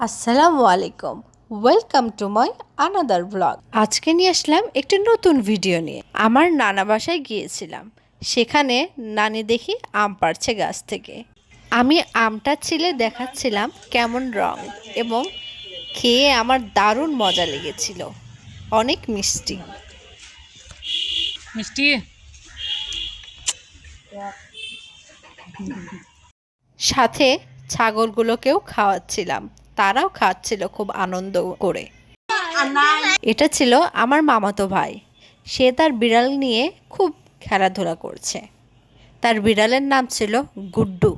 আসসালামু আলাইকুম। Welcome to my another blog আজকে নিয়ে আসলাম একটি নতুন ভিডিও নিয়ে। আমার নানা বাসায় গিয়েছিলাম। সেখানে নানি দেখি আম পাড়ছে গাছ থেকে। আমি আমটা ছিলে দেখাচ্ছিলাম কেমন রং এবং খেয়ে আমার দারুণ মজা লেগেছিল। অনেক মিষ্টি। মিষ্টি? সাথে ছাগলগুলোকেও খাওয়াচ্ছিলাম। তারাও খাচ্ছিল খুব আনন্দ করে। এটা ছিল আমার মামাতো ভাই। সে তার বিড়াল নিয়ে খুব খেলাধুলা করছে। তার বিড়ালের নাম ছিল গুড্ডু।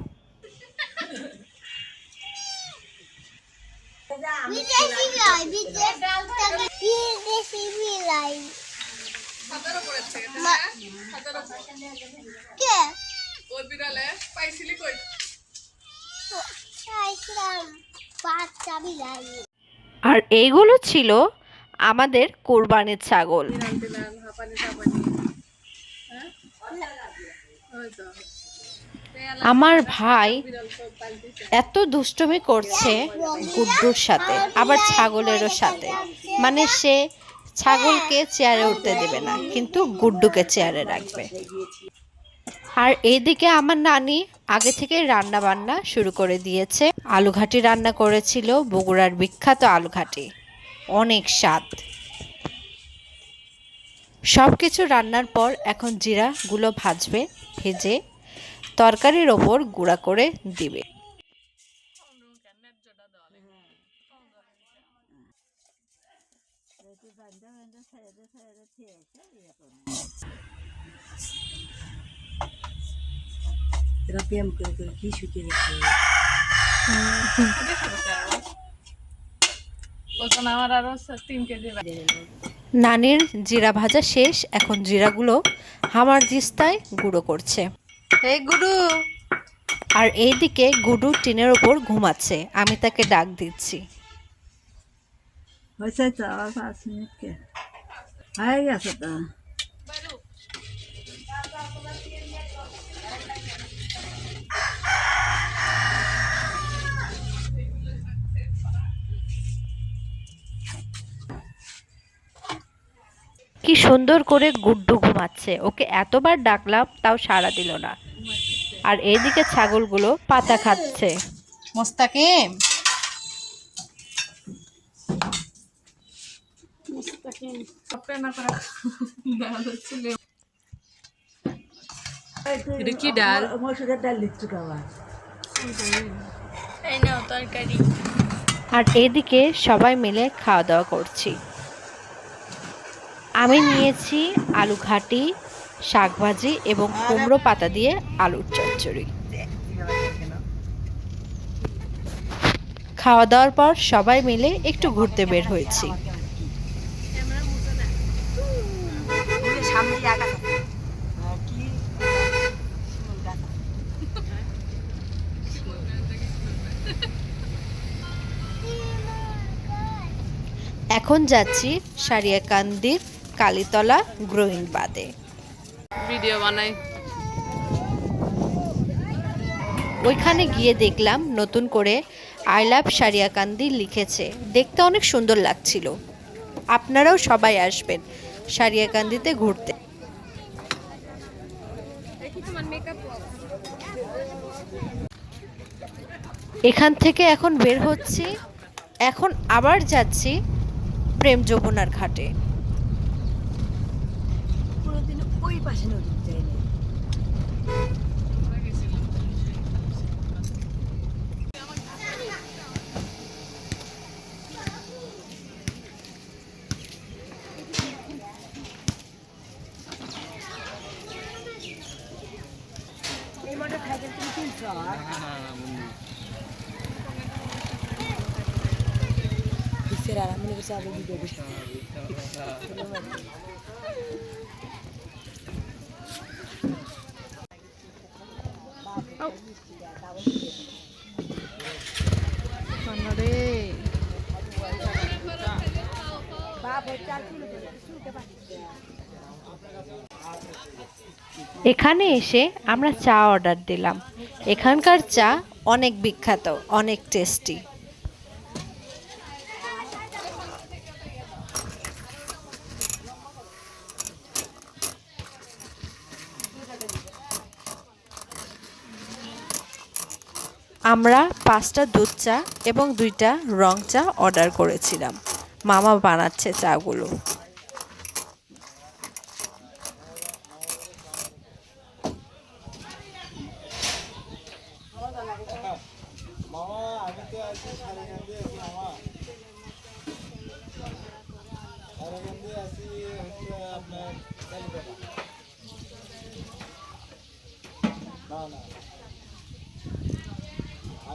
ওই বিড়ালে পাইছিলি কই? বিলাই আর এইগুলো ছিল আমাদের কোরবানির ছাগল। আমার ভাই এত দুষ্টুমি করছে গুড্ডুর সাথে, আবার ছাগলেরও সাথে। মানে সে ছাগলকে চেয়ারে উঠতে দেবে না, কিন্তু গুড্ডুকে চেয়ারে রাখবে। আর এইদিকে আমার নানি আগে থেকে রান্না বান্না শুরু করে দিয়েছে। আলুঘাটি রান্না করেছিল বগুড়ার বিখ্যাত আলুঘাটি। অনেক স্বাদ। সব কিছু রান্নার পর এখন জিরাগুলো ভাজবে, ভেজে তরকারির ওপর গুঁড়া করে দিবে। এরা প্রেম করে করে কি শুকিয়ে রেখে বলতো না আমার আরও তিন কেজি নানির জিরা ভাজা শেষ এখন জিরাগুলো হামার জিস্তায় গুঁড়ো করছে। এই গুডু। আর এইদিকে গুডু টিনের ওপর ঘুমাচ্ছে আমি তাকে ডাক দিচ্ছি। হয়েছে তো আবার পাঁচ মিনিট হয়ে গেছে তো। সুন্দর করে গুড্ডু ঘুমাচ্ছে। ওকে এতবার ডাকলাম তাও সাড়া দিল না। আর এইদিকে ছাগলগুলো পাতা খাচ্ছে। মোস্তাকিম না করে। ডাল হচ্ছিল এটা কি ডাল? মসুরের ডাল লিচু খাওয়া। এই নাও তরকারি। আর এদিকে সবাই মিলে খাওয়া দাওয়া করছি। আমি নিয়েছি আলু ঘাটি শাকভাজি এবং কুমড়ো পাতা দিয়ে আলুর চচ্চড়ি। খাওয়া দাওয়ার পর সবাই মিলে একটু ঘুরতে বের হয়েছি। এখন যাচ্ছি সারিয়াকান্দির কালীতলা গ্রোয়িং বাদে। ভিডিও বানাই। ওইখানে গিয়ে দেখলাম নতুন করে আই লাভ সারিয়াকান্দি লিখেছে। দেখতে অনেক সুন্দর লাগছিল। আপনারাও সবাই আসবেন সারিয়াকান্দিতে ঘুরতে। এখান থেকে এখন বের হচ্ছি। এখন আবার যাচ্ছি প্রেম যমুনার ঘাটে কোনোদিন ওই পাশে নদী যাই না এই মোটর খাইতে তুমি কিনছো কিসের আর আমি বসে আগে ভিডিও দেখি রে এখানে এসে আমরা চা অর্ডার দিলাম। এখানকার চা অনেক বিখ্যাত অনেক টেস্টি আমরা পাঁচটা দুধ চা এবং দুইটা রং চা অর্ডার করেছিলাম। মামা বানাচ্ছে চাগুলো তো আছি সারেগান্ধি আছি মামা সারেগান্ধি আছি হচ্ছে আপনার কালীতলা না না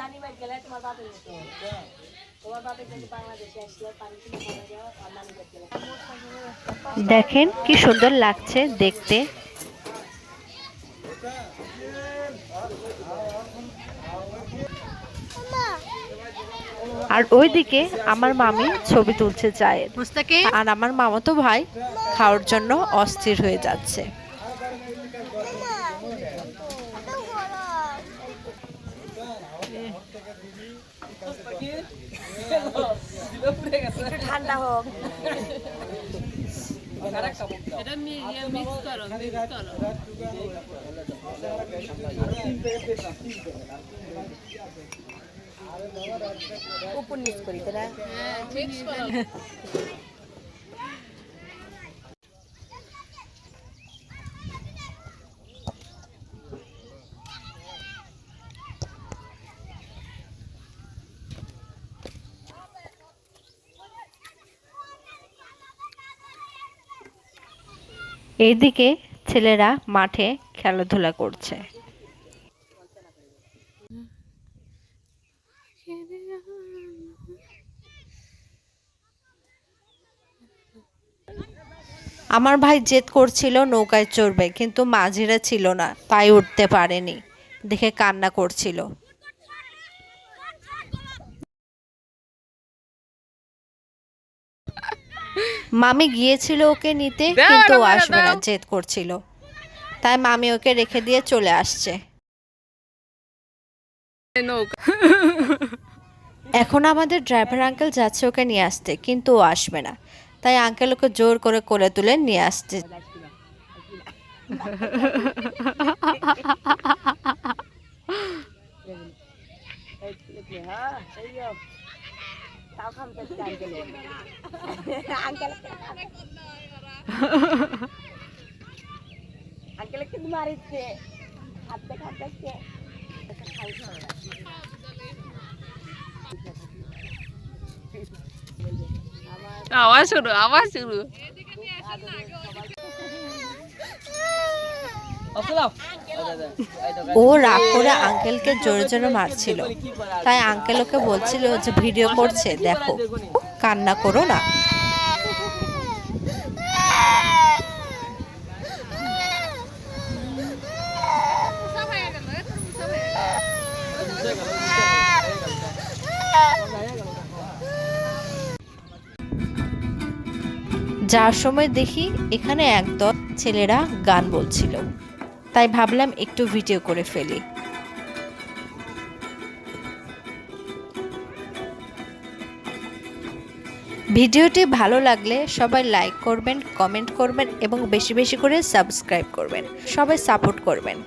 নানি বাড়ি গেলে তোমার বাপের মতো? তোমার বাপের কিন্তু বাংলাদেশে আসলে পানি কিনে খাওয়া যাওয়া আর নানি বাড়ি গেলে। দেখেন কি সুন্দর লাগছে দেখতে। আর ওইদিকে আমার মামি ছবি তুলছে চায়ের আর আমার মামাতো ভাই খাওয়ার জন্য অস্থির হয়ে যাচ্ছে। ঠান্ডা হোক। করো উপর নিচ করি তাই এইদিকে ছেলেরা মাঠে খেলাধুলা করছে। আমার ভাই জেদ করছিল নৌকায় চড়বে, কিন্তু মাঝিরা ছিল না তাই উঠতে পারেনি, দেখে কান্না করছিল। মামি গিয়েছিল ওকে নিতে কিন্তু ও আসবে না জেদ করছিল। তাই মামি ওকে রেখে দিয়ে চলে আসছে। এখন আমাদের ড্রাইভার আঙ্কেল যাচ্ছে ওকে নিয়ে আসতে কিন্তু ও আসবে না। তাই আঙ্কেল ওকে জোর করে কোলে তুলে নিয়ে আসছে। হ্যাঁ আঙ্কেল কিন্তু মারিচ্ছে। হাতে খাচ্ছে আওয়াজ শুরু আওয়াজ শুরু। ও রাগ করে আঙ্কেলকে জোরে জোরে মারছিল। তাই আঙ্কেল ওকে বলছিল যে, ভিডিও করছে, দেখো, কান্না করো না। যার সময় দেখি এখানে একদল ছেলেরা গান বলছিল। তাই ভাবলাম একটু ভিডিও করে ফেলি। ভিডিওটি ভালো লাগলে সবাই লাইক করবেন কমেন্ট করবেন এবং বেশি বেশি করে সাবস্ক্রাইব করবেন। সবাই সাপোর্ট করবেন।